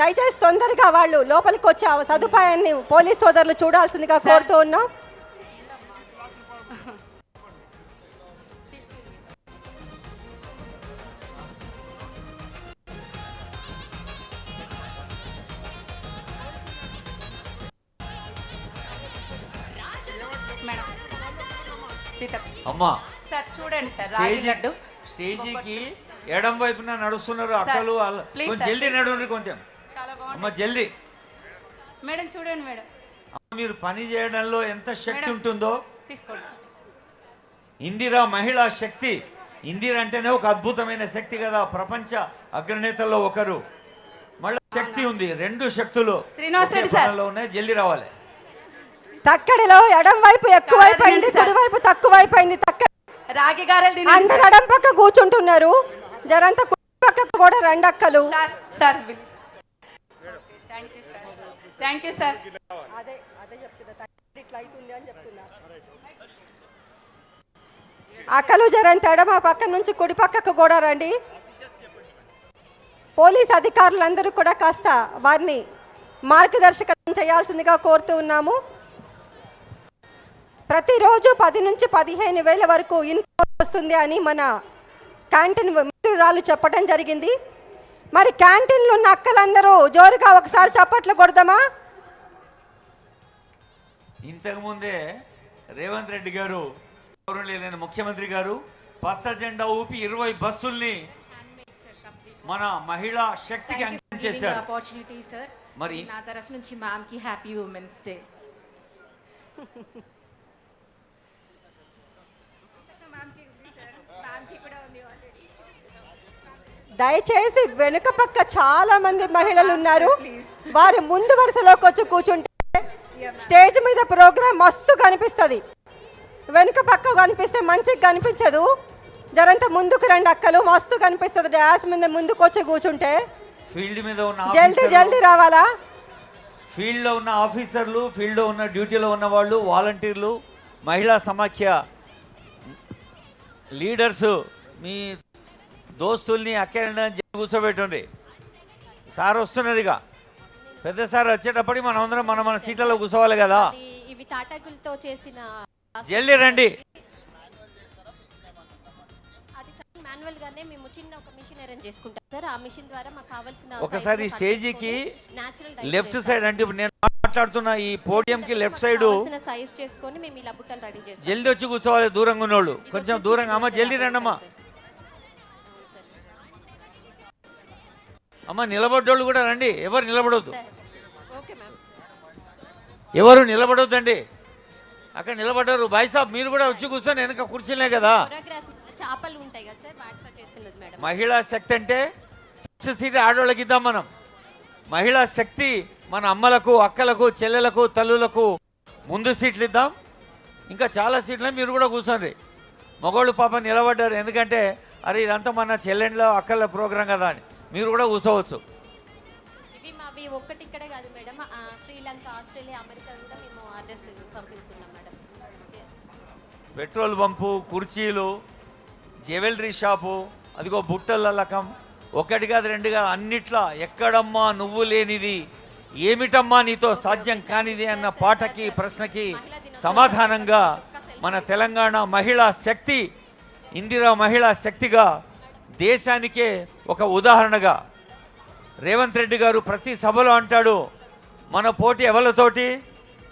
దయచేసి తొందరగా వాళ్ళు లోపలికి వచ్చే ఆ సదుపాయాన్ని పోలీస్ సోదరులు చూడాల్సిందిగా కోరుతూ ఉన్నాం. అమ్మా. సార్ చూడండి సార్ రాగి లడ్డు. స్టేజీకి ఎడం వైపున నడుస్తున్నారు అక్కలు కొంచెం జల్దీ. నడుండి కొంచెం. అమ్మ జల్దీ. మేడం చూడండి మేడం. మీరు పని చేయడంలో ఎంత శక్తి. ఉంటుందో? తీసుకోండి. ఇందిరా మహిళా శక్తి. ఇందిర అంటేనే ఒక అద్భుతమైన శక్తి కదా. ప్రపంచ అగ్రనేతల్లో ఒకరు. మళ్ళీ శక్తి ఉంది. రెండు శక్తులు ఉన్నాయి. జల్దీ రావాలి. తక్కడిలో ఎడం వైపు ఎక్కువైపోయింది. కుడి వైపు తక్కువైపోయింది తక్కడ రాగి గారెలు అందరు ఎడం పక్క కూర్చుంటున్నారు. జరంతా పక్కకు కూడా రెండు అక్కలు sir thank you sir thank you sir అదే అదే చెప్తున్నా. ఇట్లా అవుతుంది అని చెప్తున్నా. అక్కలు జరంత ఎడమ పక్క నుంచి కుడి పక్కకు కూడా రండి. పోలీస్ అధికారులందరూ కూడా కాస్త వారిని మార్గదర్శకత్వం చేయాల్సిందిగా కోరుతూ ఉన్నాము. ప్రతిరోజు పది నుంచి పదిహేను వేల వరకు ఇన్కమ్ వస్తుంది అని మన క్యాంటీన్ మిత్రురాలు చెప్పడం జరిగింది. మరి క్యాంటీన్లో ఉన్న అక్కలందరూ జోరుగా ఒకసారి చప్పట్లు కొడదామా? ఇంతకు ముందే రేవంత్ రెడ్డి గారు గౌరవనీయులైన ముఖ్యమంత్రి గారు పచ్చ జెండా ఊపి ఇరవై బస్సుల్ని మన మహిళా శక్తికి అంకితం చేశారు ఆపర్చునిటీ సార్ మరి నా తరఫు నుంచి మ్యామ్కి హ్యాపీ ఉమెన్స్ డే దయచేసి వెనుక పక్క చాలా మంది మహిళలు ఉన్నారు. వారు ముందు వరుసలోకి వచ్చి కూర్చుంటే స్టేజ్ మీద ప్రోగ్రామ్ మస్తు కనిపిస్తుంది. వెనుక పక్క కనిపిస్తే మంచిగా కనిపించదు. జరంత ముందుకు రండి అక్కలు మస్తు కనిపిస్తుంది. డ్యాస్ మీద ముందుకు వచ్చి కూర్చుంటే ఫీల్డ్ మీద ఉన్న జల్దీ జల్దీ రావాలా? ఫీల్డ్లో ఉన్న ఆఫీసర్లు ఫీల్డ్లో ఉన్న డ్యూటీలో ఉన్న వాళ్ళు వాలంటీర్లు మహిళా సమాఖ్య లీడర్స్ మీ దోస్తుల్ని అక్కడని చెప్పి కూర్చోబెట్టండి సార్ వస్తున్నారు ఇక. పెద్ద సార్ వచ్చేటప్పటికి మనం అందరం మన మన సీట్లలో కూర్చోవాలి కదా. ఇవి తాటాకులతో చేసిన జల్దీ రండి. అది మాన్యువల్ గానే మేము చిన్న ఒక మిషన్ అరేంజ్ చేసుకుంటాం సార్. ఆ మిషన్ ద్వారా మాకు కావాల్సిన ఒకసారి స్టేజీకి లెఫ్ట్. సైడ్ అంటే ఇప్పుడు నేను మాట్లాడుతున్న ఈ పోడియంకి లెఫ్ట్ మాకు సైడ్ సైజ్ చేసుకొని మేము ఇలా బుట్టలు రెడీ చేస్తాం. జల్దీ వచ్చి కూర్చోవాలి దూరంగా ఉన్నోళ్ళు. కొంచెం దూరంగా అమ్మ జల్దీ రండి అమ్మ నిలబడ్డోళ్ళు కూడా రండి. ఎవరు నిలబడొద్దు. మ్యామ్. ఎవరు నిలబడొద్దండి? అక్కడ నిలబడ్డారు. బాయ్ సాబ్ మీరు కూడా వచ్చి కూర్చొని వెనక కూర్చునే కదా. చేపలు ఉంటాయి కదా సార్ వాటితో చేస్తున్నది మేడం. మహిళా శక్తి అంటే ఫస్ట్ సీట్ ఆడవాళ్ళకి ఇద్దాం మనం. మహిళా శక్తి మన అమ్మలకు అక్కలకు చెల్లెలకు తల్లులకు ముందు సీట్లు ఇద్దాం. ఇంకా చాలా సీట్లు మీరు కూడా కూర్చోండి. మగవాళ్ళు పాప నిలబడ్డారు. ఎందుకంటే అరే ఇదంతా మన చెల్లెండ్ల అక్కల ప్రోగ్రాం కదా అని. మీరు కూడా కూర్చోవచ్చు. ఇవి మావి ఒక్కటి ఇక్కడే కాదు మేడం. ఆ, శ్రీలంక ఆస్ట్రేలియా అమెరికా కూడా మేము అడ్రస్ పంపిస్తున్నాం మేడం. చే- పెట్రోల్ పంపు కుర్చీలు జ్యువెలరీ షాపు అదిగో బుట్టల లకం. ఒకటి కాదు రెండు కాదు అన్నిట్లా ఎక్కడమ్మా నువ్వు లేనిది ఏమిటమ్మా నీతో సాధ్యం కానిది అన్న పాటకి ప్రశ్నకి సమాధానంగా మన తెలంగాణ మహిళా శక్తి ఇందిరా మహిళా శక్తిగా దేశానికే ఒక ఉదాహరణగా రేవంత్ రెడ్డి గారు ప్రతి సభలో అంటాడు మన పోటీ ఎవరితోటి?